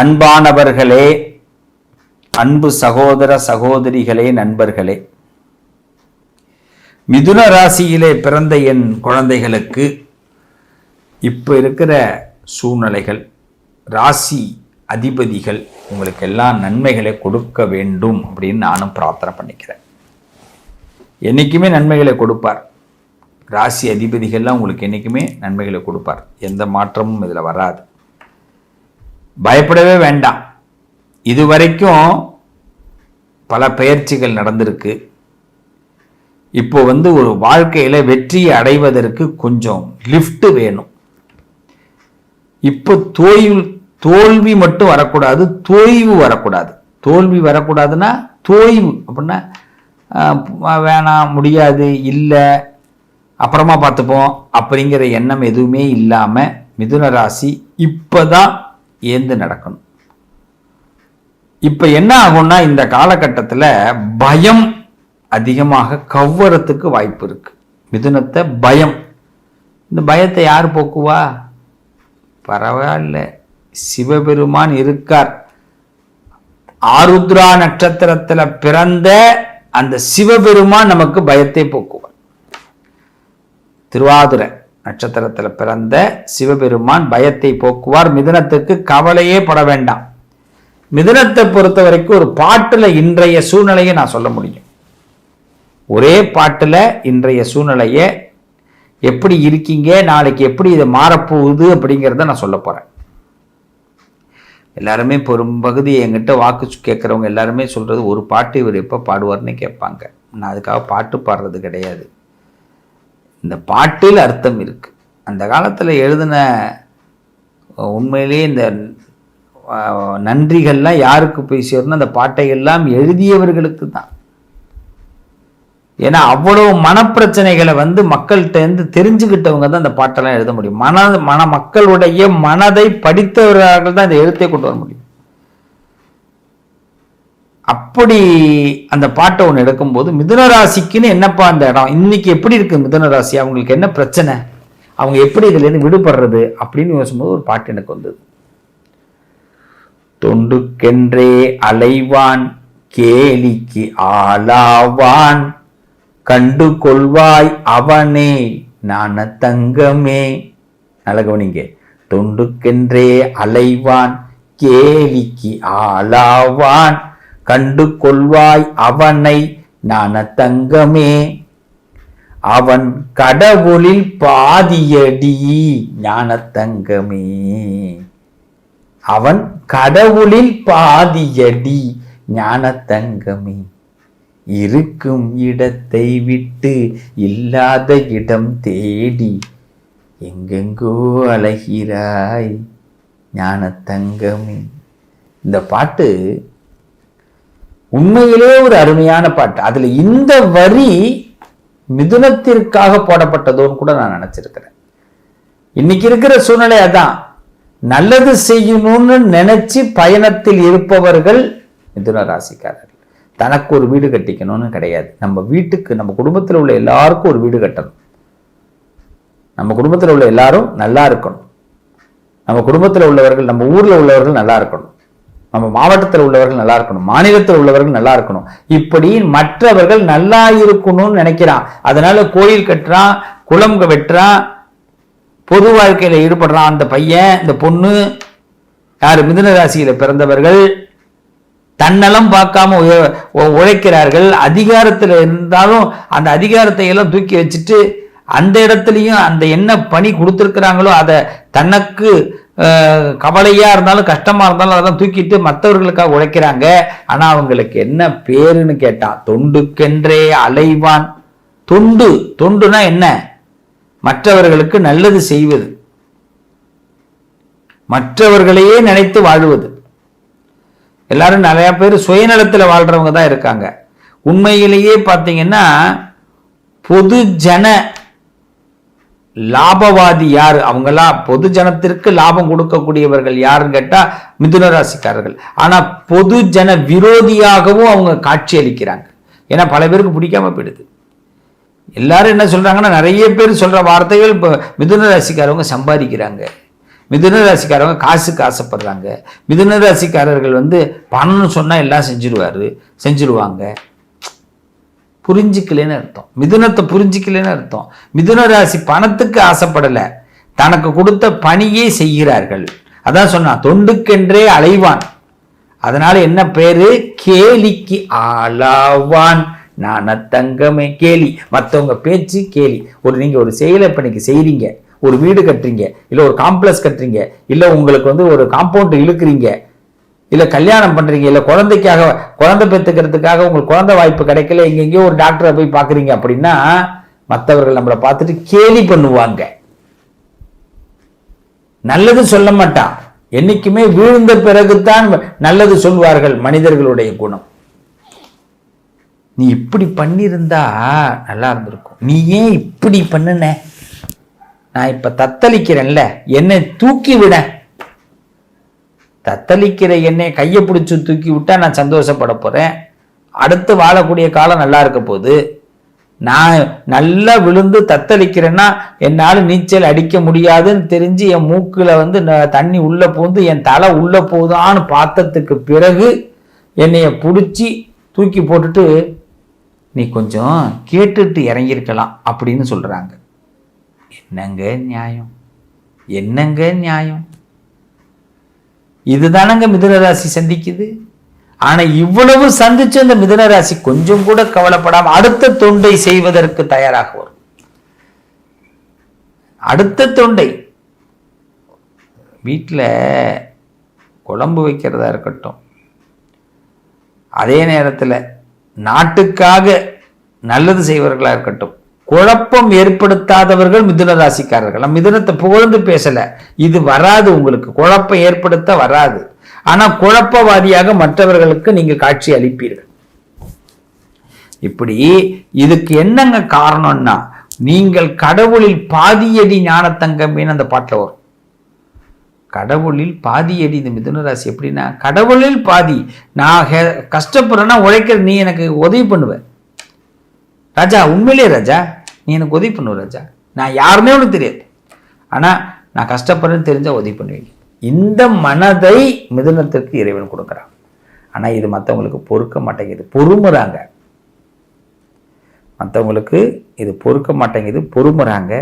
அன்பானவர்களே அன்பு சகோதர சகோதரிகளே நண்பர்களே. மிதுன ராசியிலே பிறந்த என் குழந்தைகளுக்கு இப்போ இருக்கிற சூழ்நிலைகள் ராசி அதிபதிகள் உங்களுக்கு எல்லாம் நன்மைகளை கொடுக்க வேண்டும் அப்படின்னு நானும் பிரார்த்தனை பண்ணிக்கிறேன். என்றைக்குமே நன்மைகளை கொடுப்பார். ராசி அதிபதிகள்லாம் உங்களுக்கு என்றைக்குமே நன்மைகளை கொடுப்பார். எந்த மாற்றமும் இதில் வராது. பயப்படவே வேண்டாம். இதுவரைக்கும் பல பயிற்சிகள் நடந்திருக்கு. இப்போ வந்து ஒரு வாழ்க்கையில் வெற்றியை அடைவதற்கு கொஞ்சம் லிஃப்ட் வேணும். இப்போ தோய்வு தோல்வி மட்டும் வரக்கூடாது தோய்வு வரக்கூடாது. தோல்வி வரக்கூடாதுன்னா தோய்வு. அப்படின்னா வேணாம் முடியாது இல்லை அப்புறமா பார்த்துப்போம். அப்படிங்கிற எண்ணம் எதுவுமே இல்லாமல் மிதுன ராசி இப்போ தான் ஏந்து நடக்கணும். இப்போ என்ன ஆகும்னா இந்த காலகட்டத்தில் பயம் அதிகமாக கவ்வறத்துக்கு வாய்ப்பு இருக்கு. மிதுனத்தை பயம். இந்த பயத்தை யார் போக்குவா? பரவாயில்ல. சிவபெருமான் இருக்கார். ஆருத்ரா நட்சத்திரத்துல பிறந்த அந்த சிவபெருமான் நமக்கு பயத்தை போக்குவார். திருவாதுரை. நட்சத்திரத்தில் பிறந்த சிவபெருமான் பயத்தை போக்குவார். மிதுனத்துக்கு கவலையே பட வேண்டாம். மிதுனத்தை பொறுத்த வரைக்கும் ஒரு பாட்டில் இன்றைய சூழ்நிலையை நான் சொல்ல முடியும். ஒரே பாட்டில் இன்றைய சூழ்நிலையை எப்படி இருக்கீங்க நாளைக்கு எப்படி இதை மாறப்போகுது அப்படிங்கிறத நான் சொல்ல போகிறேன் எல்லாருமே பெரும்பகுதி என்கிட்ட வாக்கு கேட்குறவங்க எல்லாருமே சொல்கிறது ஒரு பாட்டு இவர் எப்போ பாடுவார்னு கேட்பாங்க. நான் அதுக்காக பாட்டு பாடுறது கிடையாது. இந்த பாட்டில் அர்த்தம் இருக்குது அந்த காலத்தில் எழுதின உண்மையிலேயே இந்த நன்றிகள்லாம் யாருக்கு போய் சேரணும் அந்த பாட்டை எல்லாம் எழுதியவர்களுக்கு தான். ஏன்னா அவ்வளவு மனப்பிரச்சனைகளை வந்து மக்கள்கிட்ட இருந்து தெரிஞ்சுக்கிட்டவங்க தான் அந்த பாட்டெல்லாம் எழுத முடியும். மன மன மக்களுடைய மனதை படித்தவர்கள் தான் இந்த எழுத்தை கொண்டு வர முடியும். அப்படி அந்த பாட்டை ஒன்று எடுக்கும்போது மிதுன ராசிக்குன்னு என்னப்பா அந்த இடம்? இன்னைக்கு எப்படி இருக்கு மிதுன ராசி? அவங்களுக்கு என்ன பிரச்சனை? அவங்க எப்படி இதுல இருந்து விடுபடுறது? அப்படின்னு யோசிக்கும்போது ஒரு பாட்டு எனக்கு வந்தது. தொண்டுக்கென்றே அலைவான் கேலிக்கு ஆளாவான் கண்டு கொள்வாய் அவனே நான தங்கமே. நல்ல கவனிங்க. தொண்டுக்கென்றே அலைவான் கேலிக்கு ஆளாவான் கண்டு கொள்வாய் அவனை நான தங்கமே அவன் கடவுளில் பாதியடி ஞான தங்கமே அவன் கடவுளில் பாதியடி ஞான தங்கமே இருக்கும் இடத்தை விட்டு இல்லாத இடம் தேடி எங்கெங்கோ அலைகிறாய் ஞான தங்கமே இந்த பாட்டு உண்மையிலே ஒரு அருமையான பாட்டு. அதில் இந்த வரி மிதுனத்திற்காக போடப்பட்டதோன்னு கூட நான் நினச்சிருக்கிறேன். இன்னைக்கு இருக்கிற சூழ்நிலை அதான். நல்லது செய்யணும்னு நினைச்சு பயணத்தில் இருப்பவர்கள் மிதுன ராசிக்காரர்கள். தனக்கு ஒரு வீடு கட்டிக்கணும்னு கிடையாது. நம்ம வீட்டுக்கு நம்ம குடும்பத்தில் உள்ள எல்லாருக்கும் ஒரு வீடு கட்டணும். நம்ம குடும்பத்தில் உள்ள எல்லாரும் நல்லா இருக்கணும். நம்ம குடும்பத்தில் உள்ளவர்கள் நம்ம ஊரில் உள்ளவர்கள் நல்லா இருக்கணும். நம்ம மாவட்டத்தில் உள்ளவர்கள் நல்லா இருக்கணும். மாநிலத்தில் உள்ளவர்கள் நல்லா இருக்கணும். இப்படி மற்றவர்கள் நல்லா இருக்கணும்னு நினைக்கிறான். அதனால கோயில் கட்டுறான் குளம் வெட்டுறான் பொது வாழ்க்கையில் ஈடுபடுறான். அந்த பையன் இந்த பொண்ணு யார்? மிதுன ராசியில் பிறந்தவர்கள் தன்னலம் பார்க்காம உ- உழைக்கிறார்கள். அதிகாரத்தில் இருந்தாலும் அந்த அதிகாரத்தை எல்லாம் தூக்கி வச்சுட்டு அந்த இடத்துலையும் அந்த என்ன பணி கொடுத்துருக்குறாங்களோ அதை தனக்கு கவலையாக கவலையா இருந்தாலும் கஷ்டமா இருந்தாலும் அதெல்லாம் தூக்கிட்டு மற்றவர்களுக்காக உழைக்கிறாங்க. ஆனா அவங்களுக்கு என்ன பேருன்னு கேட்டான் தொண்டுக்கென்றே அலைவான். தொண்டு தொண்டுனா என்ன? மற்றவர்களுக்கு நல்லது செய்வது. மற்றவர்களையே நினைத்து வாழுவது. எல்லாரும் நிறைய பேர் சுயநலத்தில் வாழ்றவங்க தான் இருக்காங்க. உண்மையிலேயே பார்த்தீங்கன்னா பொது ஜன லாபவாதி யார்? அவங்களா பொது ஜனத்திற்கு லாபம் கொடுக்கக்கூடியவர்கள் யாருன்னு கேட்டால் மிதுன ராசிக்காரர்கள். ஆனால் பொது ஜன விரோதியாகவும் அவங்க காட்சி அளிக்கிறாங்க. ஏன்னா பல பேருக்கு பிடிக்காம போயிடுது. எல்லாரும் என்ன சொல்கிறாங்கன்னா நிறைய பேர் சொல்கிற வார்த்தைகள் இப்போ மிதுன ராசிக்காரவங்க சம்பாதிக்கிறாங்க. மிதுன ராசிக்காரவங்க காசுக்கு ஆசைப்படுறாங்க மிதுன ராசிக்காரர்கள் வந்து பணம்னு சொன்னால் எல்லாம் செஞ்சிருவார் செஞ்சிருவாங்க. புரிஞ்சிக்கலன்னு அர்த்தம். மிதுனத்தை புரிஞ்சிக்கலன்னு அர்த்தம். மிதுன ராசி பணத்துக்கு ஆசைப்படலை. தனக்கு கொடுத்த பணியை செய்கிறார்கள். அதான் சொன்னான் தொண்டுக்கென்றே அலைவான். அதனால என்ன பேரு? கேலிக்கு ஆளாவான். நான தங்கமே கேலி. மற்றவங்க பேச்சு கேலி. ஒரு நீங்க ஒரு செயலை இப்ப இன்னைக்கு செய்றீங்க ஒரு வீடு கட்டுறீங்க இல்லை ஒரு காம்ப்ளெக்ஸ் கட்டுறீங்க இல்லை உங்களுக்கு வந்து ஒரு காம்பவுண்ட் இழுக்கிறீங்க இல்ல கல்யாணம் பண்றீங்க இல்ல குழந்தைக்காக குழந்தை பெற்றுக்கிறதுக்காக உங்களுக்கு குழந்தை வாய்ப்பு கிடைக்கல இங்க எங்கேயோ ஒரு டாக்டரை போய் பாக்குறீங்க அப்படின்னா மற்றவர்கள் நம்மளை பார்த்துட்டு கேலி பண்ணுவாங்க. நல்லது சொல்ல மாட்டான். என்னைக்குமே வீழ்ந்த பிறகுதான் நல்லது சொல்வார்கள் மனிதர்களுடைய குணம். நீ இப்படி பண்ணியிருந்தா நல்லா இருந்திருக்கும். நீ ஏன் இப்படி பண்ணுன? நான் இப்ப தத்தளிக்கிறேன்ல. என்னை தூக்கி விட. தத்தளிக்கிற என்னை கையை பிடிச்சி தூக்கி விட்டா நான் சந்தோஷப்பட போகிறேன் அடுத்து வாழக்கூடிய காலம் நல்லா இருக்க போகுது. நான் நல்லா விழுந்து தத்தளிக்கிறேன்னா என்னால் நீச்சல் அடிக்க முடியாதுன்னு தெரிஞ்சு என் மூக்கில் வந்து ந- தண்ணி உள்ளே பூந்து என் தலை உள்ளே போகுதான்னு பார்த்ததுக்கு பிறகு என்னைய பிடிச்சி தூக்கி போட்டுட்டு நீ கொஞ்சம் கேட்டுட்டு இறங்கியிருக்கலாம் அப்படின்னு சொல்கிறாங்க என்னங்க நியாயம்? என்னங்க நியாயம்? இதுதானங்க மிதுனராசி சந்திக்குது? ஆனா இவ்வளவு சந்திச்ச அந்த மிதுனராசி கொஞ்சம் கூட கவலைப்படாம அடுத்த தொண்டை செய்வதற்கு தயாராக வரும் அடுத்த தொண்டை. வீட்டில் குழம்பு வைக்கிறதா இருக்கட்டும். அதே நேரத்தில் நாட்டுக்காக நல்லது செய்வர்களாக இருக்கட்டும். குழப்பம் ஏற்படுத்தாதவர்கள் மிதுன ராசிக்காரர்கள். மிதுனத்தை புகழ்ந்து பேசல. இது வராது உங்களுக்கு. குழப்பம் ஏற்படுத்த வராது. ஆனா குழப்பவாதியாக மற்றவர்களுக்கு நீங்க காட்சி அளிப்பீர்கள். இப்படி இதுக்கு என்னங்க காரணம்னா நீங்கள் கடவுளில் பாதியடி ஞானத்தங்கம்னு அந்த பாட்டில் வரும். கடவுளில் பாதியடி இந்த மிதுன ராசி எப்படின்னா கடவுளில் பாதி. நான் ஹெ- கஷ்டப்படுறேன்னா உழைக்கிற நீ எனக்கு உதவி பண்ணுவேன் ராஜா உண்மையிலே ராஜா நீ எனக்கு உதவி பண்ணுவ ராஜா. நான் யாருமே உனக்கு தெரியாது. ஆனால் நான் கஷ்டப்படுறேன்னு தெரிஞ்சால் உதவி பண்ணுவீங்க. இந்த மனதை மிதுனத்திற்கு இறைவன் கொடுக்குறான். ஆனால் இது மற்றவங்களுக்கு பொறுக்க மாட்டேங்குது. பொறுமுறாங்க. மற்றவங்களுக்கு இது பொறுக்க மாட்டேங்குது பொறுமுறாங்க.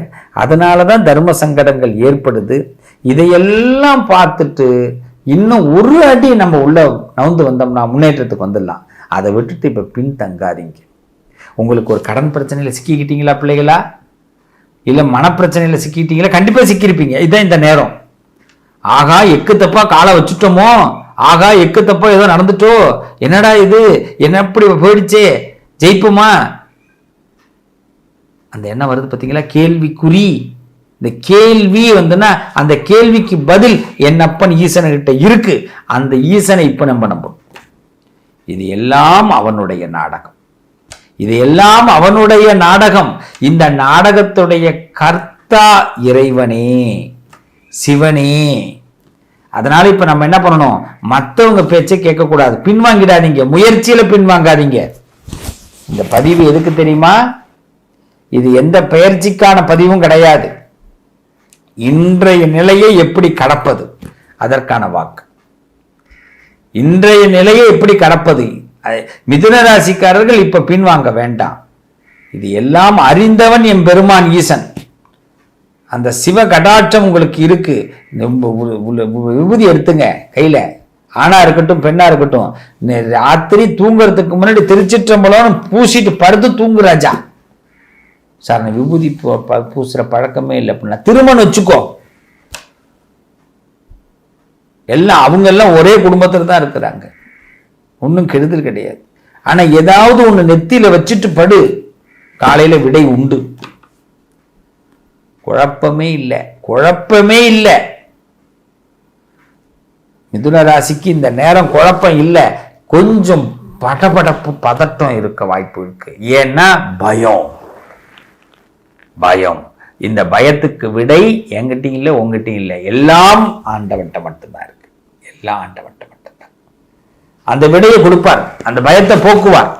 அதனால தான் தர்ம சங்கடங்கள் ஏற்படுது. இதையெல்லாம் பார்த்துட்டு இன்னும் ஒரு அடி நம்ம உள்ள நவுந்து வந்தோம்னா முன்னேற்றத்துக்கு வந்துடலாம். அதை விட்டுட்டு இப்போ பின்தங்காதீங்க. உங்களுக்கு ஒரு கடன் பிரச்சனையில் சிக்கிக்கிட்டீங்களா பிள்ளைகளா? இல்லை மனப்பிரச்சனையில் சிக்கிட்டீங்களா கண்டிப்பாக சிக்கியிருப்பீங்க. இதுதான் இந்த நேரம். ஆகா எக்கு தப்பாக காலை வச்சுட்டோமோ? ஆகா எக்கு தப்பா ஏதோ நடந்துட்டோ? என்னடா இது? என்ன இப்படி போயிடுச்சே? ஜெயிப்போமா? அந்த என்ன வருது பார்த்தீங்களா கேள்விக்குறி. இந்த கேள்வி வந்துன்னா அந்த கேள்விக்கு பதில் என்னப்பன் ஈசன்கிட்ட இருக்கு. அந்த ஈசனை இப்போ நம்ம நம்பணும் இது எல்லாம் அவனுடைய நாடகம். இது எல்லாம் அவனுடைய நாடகம். இந்த நாடகத்துடைய கர்த்தா இறைவனே சிவனே. அதனால இப்ப நம்ம என்ன பண்ணணும்? மற்றவங்க பேச்சை கேட்கக்கூடாது. பின்வாங்கிடாதீங்க. முயற்சியில பின்வாங்காதீங்க. இந்த பதிவு எதுக்கு தெரியுமா? இது எந்த பெயர்ச்சிக்கான பதிவும் கிடையாது. இன்றைய நிலையை எப்படி கடப்பது? அதற்கான வாக்கு. இன்றைய நிலையை எப்படி கடப்பது? மிதுன ராசிக்காரர்கள் இப்ப பின்வாங்க வேண்டாம். இது எல்லாம் அறிந்தவன் என் பெருமான் ஈசன். அந்த சிவ கடாட்சம் உங்களுக்கு இருக்கு. ரொம்ப விபூதி எடுத்துங்க கையில. ஆணா இருக்கட்டும் பெண்ணா இருக்கட்டும். ராத்திரி தூங்குறதுக்கு முன்னாடி திருச்சிற்றம்பலம் பூசிட்டு படுத்து தூங்கு ராஜா. சார் நான் விபூதி பூ- பூசுற பழக்கமே இல்லை. அப்படின்னா திருமணம் வச்சுக்கோ. எல்லாம் அவங்க எல்லாம் ஒரே குடும்பத்தில் தான் இருக்கிறாங்க. ஒன்றும் கெடுதல் கிடையாது. ஆனா ஏதாவது ஒண்ணு நெத்தியில வச்சுட்டு படு. காலையில விடை உண்டு. குழப்பமே இல்லை. குழப்பமே இல்லை. மிதுன ராசிக்கு இந்த நேரம் குழப்பம் இல்லை. கொஞ்சம் படபடப்பு பதட்டம் இருக்க வாய்ப்பு இருக்கு. ஏன்னா பயம். பயம். இந்த பயத்துக்கு விடை என்கிட்டயும் இல்லை உங்ககிட்டயும் இல்லை. எல்லாம் ஆண்டவன்ட்ட மட்டும்தான் இருக்கு. எல்லாம் ஆண்டவன்ட்ட அந்த விடையை கொடுப்பார் அந்த பயத்தை போக்குவார்.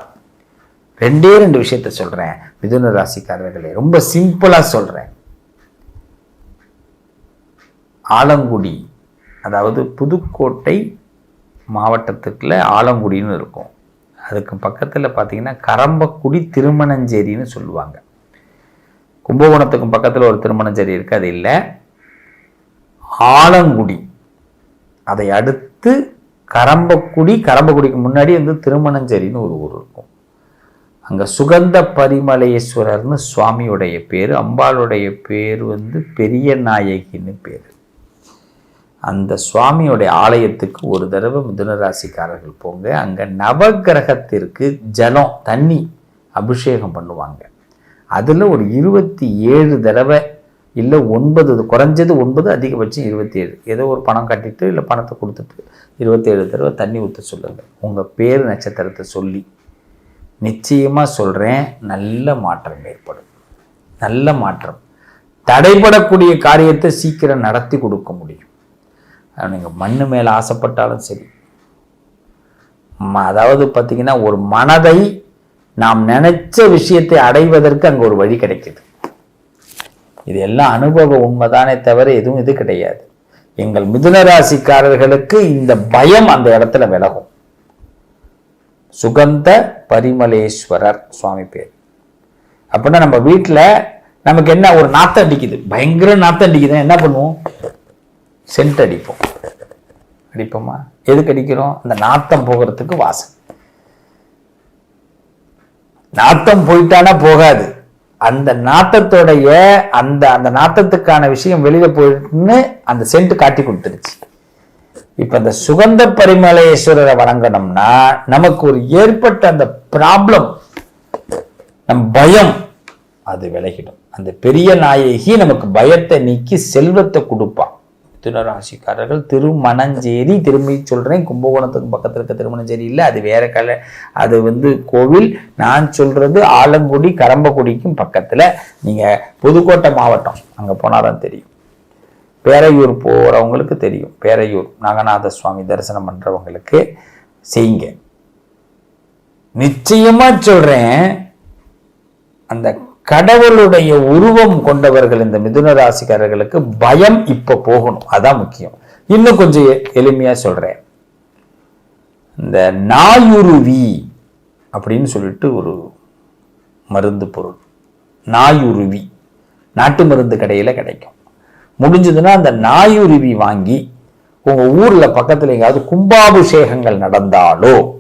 ரெண்டே ரெண்டு விஷயத்த சொல்றேன் மிதுன ராசிக்காரர்களே. ரொம்ப சிம்பிளா சொல்றேன். ஆலங்குடி அதாவது புதுக்கோட்டை மாவட்டத்துக்குள்ள ஆலங்குடின்னு இருக்கும். அதுக்கு பக்கத்தில் பார்த்தீங்கன்னா கரம்பக்குடி திருமணஞ்சேரின்னு சொல்லுவாங்க. கும்பகோணத்துக்கும் பக்கத்தில் ஒரு திருமணஞ்சேரி இருக்குது அது இல்லை. ஆலங்குடி அதை அடுத்து கரம்பக்குடி கரம்பக்குடிக்கு முன்னாடி வந்து திருமணஞ்சேரின்னு ஒரு ஊர் இருக்கும். அங்கே சுகந்த பரிமலேஸ்வரர்னு சுவாமியுடைய பேர் அம்பாளுடைய பேர் வந்து பெரிய நாயகின்னு பேர். அந்த சுவாமியுடைய ஆலயத்துக்கு ஒரு தடவை மிதுனராசிக்காரர்கள் போங்க அங்கே நவகிரகத்திற்கு ஜலம் தண்ணி அபிஷேகம் பண்ணுவாங்க. அதில் ஒரு இருபத்தி ஏழு தடவை இல்லை ஒன்பது குறைஞ்சது ஒன்பது அதிகபட்சம் இருபத்தி ஏழு ஏதோ ஒரு பணம் கட்டிட்டு இல்லை பணத்தை கொடுத்துட்டு இருபத்தேழு தடவை தண்ணி ஊற்ற சொல்லுங்கள் உங்கள் பேர் நட்சத்திரத்தை சொல்லி நிச்சயமாக சொல்கிறேன் நல்ல மாற்றம் ஏற்படும். நல்ல மாற்றம். தடைபடக்கூடிய காரியத்தை சீக்கிரம் நடத்தி கொடுக்க முடியும். நீங்கள் மண்ணு மேலே ஆசைப்பட்டாலும் சரி. அதாவது பார்த்தீங்கன்னா ஒரு மனதை நாம் நினச்ச விஷயத்தை அடைவதற்கு அங்கே ஒரு வழி கிடைக்கிது. இது எல்லாம் அனுபவ உண்மைதானே தவிர எதுவும் இது கிடையாது. எங்கள் மிதுன ராசிக்காரர்களுக்கு இந்த பயம் அந்த இடத்துல விலகும். சுகந்த பரிமலேஸ்வரர் சுவாமி பேர். அப்படின்னா நம்ம வீட்டில் நமக்கு என்ன ஒரு நாத்தம் அடிக்குது. பயங்கர நாத்தம் அடிக்குதுன்னா என்ன பண்ணுவோம்? சென்ட் அடிப்போம். அடிப்போமா? எதுக்கு அடிக்கிறோம்? அந்த நாத்தம் போகிறதுக்கு வாசம் நாத்தம் போயிட்டானா போகாது. அந்த நாத்தத்தோடைய அந்த அந்த நாத்தத்துக்கான விஷயம் வெளியில போயிட்டுன்னு அந்த சென்ட் காட்டி கொடுத்துருச்சு. இப்ப இந்த சுகந்த பரிமளேஸ்வரரை வணங்கணும்னா நமக்கு ஒரு ஏற்பட்ட அந்த ப்ராப்ளம் நம் பயம் அது விலகிடும். அந்த பெரிய நாயகி நமக்கு பயத்தை நீக்கி செல்வத்தை மிதுன ராசிக்காரர்கள் திருமணஞ்சேரி திரும்பி சொல்கிறேன் கும்பகோணத்துக்கு பக்கத்தில் இருக்க திருமணஞ்சேரி இல்லை அது வேற கலை அது வந்து கோவில். நான் சொல்றது ஆலங்குடி கரம்பக்குடிக்கும் பக்கத்தில். நீங்கள் புதுக்கோட்டை மாவட்டம் அங்கே போனால் தான் தெரியும். பேரையூர் போகிறவங்களுக்கு தெரியும். பேரையூர் நாகநாத சுவாமி தரிசனம் பண்றவங்களுக்கு செய்யுங்க. நிச்சயமாக சொல்கிறேன் அந்த கடவுளுடைய உருவம் கொண்டவர்கள் இந்த மிதுன ராசிக்காரர்களுக்கு பயம் இப்ப போகணும். அதான் முக்கியம். இன்னும் கொஞ்சம் எளிமையா சொல்றேன். இந்த நாயுருவி அப்படின்னு சொல்லிட்டு ஒரு மருந்து பொருள். நாயுருவி. நாட்டு மருந்து கடையில கிடைக்கும். முடிஞ்சதுன்னா அந்த நாயுருவி வாங்கி உங்க ஊர்ல பக்கத்துல எங்கேயாவது கும்பாபிஷேகங்கள் நடந்தாலோ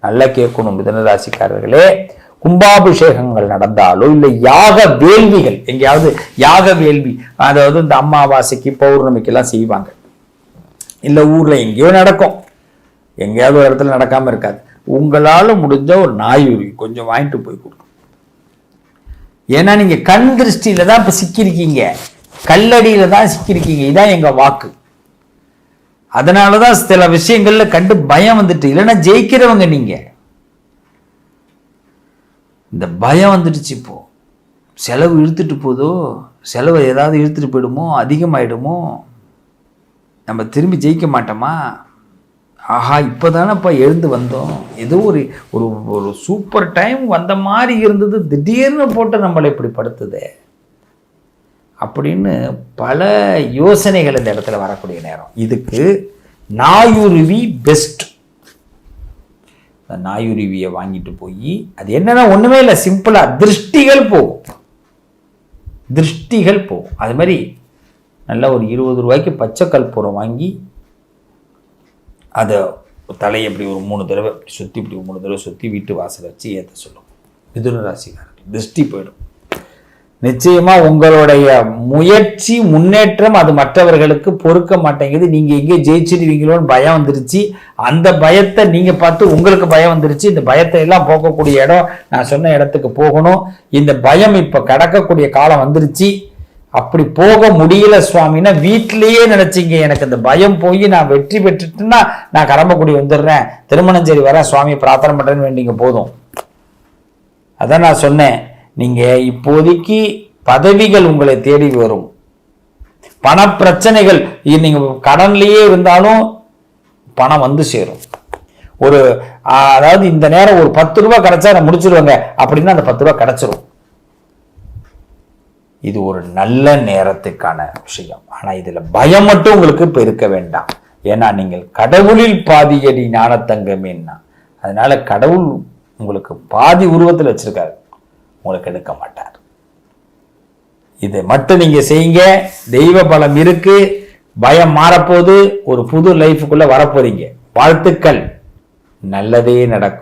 நல்லா கேட்கணும் மிதனராசிக்காரர்களே கும்பாபிஷேகங்கள் நடந்தாலோ இல்லை யாக வேள்விகள் எங்கேயாவது யாக வேள்வி அதாவது இந்த அமாவாசைக்கு பௌர்ணமிக்கு எல்லாம் செய்வாங்க. இல்லை ஊரில் எங்கேயோ நடக்கும். எங்கேயாவது ஒரு இடத்துல நடக்காமல் இருக்காது. உங்களால் முடிஞ்ச ஒரு நாயுருவி கொஞ்சம் வாங்கிட்டு போய் கொடுக்கும் ஏன்னா நீங்கள் கண் திருஷ்டியில் தான் இப்போ சிக்கியிருக்கீங்க. கல்லடியில் தான் சிக்கியிருக்கீங்க. இதான் எங்கள் வாக்கு. அதனாலதான் சில விஷயங்களில் கண்டு பயம் வந்துட்டு இல்லைன்னா ஜெயிக்கிறவங்க நீங்கள் இந்த பயம் வந்துடுச்சு இப்போது செலவு இழுத்துட்டு போதோ செலவை ஏதாவது இழுத்துட்டு போயிடுமோ அதிகமாயிடுமோ நம்ம திரும்பி ஜெயிக்க மாட்டோமா? ஆஹா இப்போ தானேப்பா எழுந்து வந்தோம். ஏதோ ஒரு ஒரு ஒரு சூப்பர் டைம் வந்த மாதிரி இருந்தது திடீர்னு போட்டு நம்மளை இப்படி படுத்துதே. அப்படின்னு பல யோசனைகள் இந்த இடத்துல வரக்கூடிய நேரம். இதுக்கு நாயுருவி பெஸ்ட் அந்த நாயுருவியை வாங்கிட்டு போய் அது என்னென்னா ஒன்றுமே இல்லை சிம்பிளாக திருஷ்டிகள் போகும் திருஷ்டிகள் போகும் அது மாதிரி நல்லா ஒரு இருபது ரூபாய்க்கு பச்சை கற்பூரம் வாங்கி அதை தலையை இப்படி ஒரு மூணு தடவை சுற்றி இப்படி மூணு தடவை சுற்றி வீட்டு வாசல் வச்சு ஏற்ற சொல்லும். மிதுன ராசிக்காரர்கள் திருஷ்டி போயிடும். நிச்சயமா உங்களுடைய முயற்சி முன்னேற்றம் அது மற்றவர்களுக்கு பொறுக்க மாட்டேங்குது. நீங்க எங்கே ஜெயிச்சிடுவீங்களோன்னு பயம் வந்துருச்சு. அந்த பயத்தை நீங்க பார்த்து உங்களுக்கு பயம் வந்துருச்சு. இந்த பயத்தை எல்லாம் போக்கக்கூடிய இடம் நான் சொன்ன இடத்துக்கு போகணும். இந்த பயம் இப்ப கடக்கக்கூடிய காலம் வந்துருச்சு. அப்படி போக முடியல சுவாமின்னா வீட்டிலேயே நினைச்சிங்க. எனக்கு இந்த பயம் போய் நான் வெற்றி பெற்றுட்டுன்னா நான் கரம்பக்குடி வந்துடுறேன். திருமணஞ்சேரி வரேன் சுவாமி பிரார்த்தனை பண்றேன்னு வேண்டிங்க போதும். அதான் நான் சொன்னேன். நீங்க இப்போதைக்கு பதவிகள் உங்களை தேடி வரும். பண பிரச்சனைகள் நீங்கள் நீங்க கடன்லயே இருந்தாலும் பணம் வந்து சேரும். ஒரு அதாவது இந்த நேரம் ஒரு பத்து ரூபாய் கிடைச்சா நான் முடிச்சிருவாங்க. அப்படின்னா அந்த பத்து ரூபாய் கிடைச்சிரும். இது ஒரு நல்ல நேரத்துக்கான விஷயம். ஆனா இதுல பயம் மட்டும் உங்களுக்கு இப்ப இருக்க வேண்டாம். ஏன்னா நீங்கள் கடவுளில் பாதியடி ஞானத்தங்கமேன்னா அதனால கடவுள் உங்களுக்கு பாதி உருவத்தில் வச்சிருக்காரு. உங்களுக்கு எடுக்க மாட்டார். இதை மட்டும் நீங்க செய்யுங்க. தெய்வ பலம் இருக்கு. பயம் மாறப்போது ஒரு புது லைஃபுக்குள்ள வரப்போறீங்க. வாழ்த்துக்கள். நல்லதே நடக்கும்.